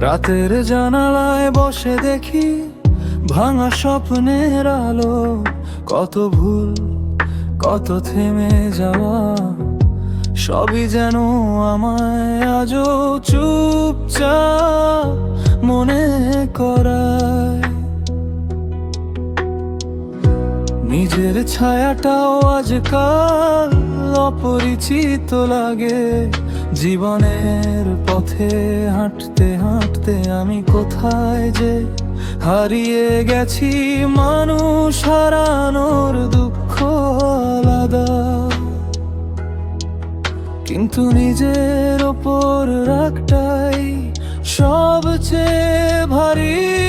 রাতের জানালায় বসে দেখি ভাঙা স্বপ্নের আলো। কত ভুল, কত থেমে যাওয়া, সবই যেন আমায় আজও চুপচাপ মনে করায়। নিজের ছায়াটাও আজকাল অপরিচিত লাগে। জীবনের পথে হাঁটতে হাঁটতে আমি কোথায় যে হারিয়ে গেছি, মানুষ হারানোর দুঃখ আলাদা। কিন্তু নিজের ওপর রাগটাই সবচেয়ে ভারী।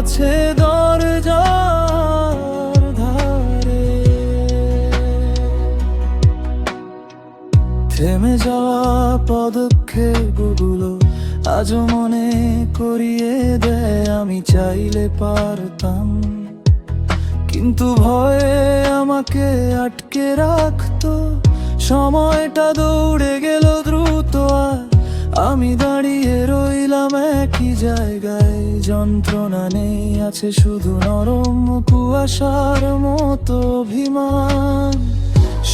আছে দরজার ধারে। থেমে যাওয়া পদক্ষেপগুলো আজও মনে করিয়ে দেয়, আমি চাইলে পারতাম। কিন্তু ভয়ে আমাকে আটকে রাখতো। সময়টা দৌড়ে গেল দ্রুত, আর আমি দাঁড়িয়ে রইলাম একই জায়গায় যন্ত্রণা নেই, আছে শুধু নরম কুয়াশার মতো অভিমান।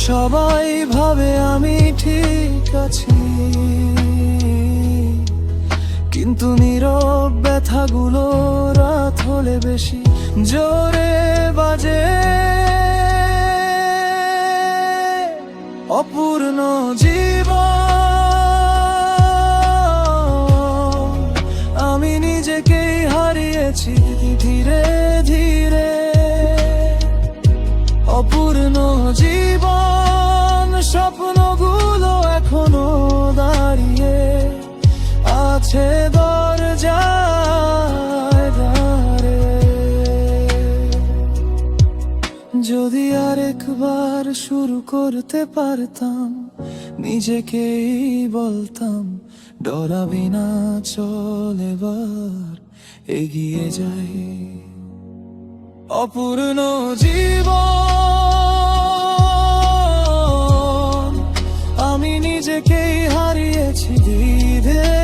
সবাই ভাবে আমি ঠিক আছি। কিন্তু নীরব ব্যথাগুলো রাত হলে বেশি জোরে বাজে। অপূর্ণ জীবন হারিয়েছি ধীরে ধীরে। অপূর্ণ জীবন, স্বপ্নগুলো এখনও দাঁড়িয়ে আছে দরজায় যদি আরেকবার শুরু করতে পারতাম নিজেকেই বলতাম ডরাবি না চল এবার এগিয়ে যাই। অপূর্ণ জীবন আমি নিজেকেই হারিয়েছি ধীরে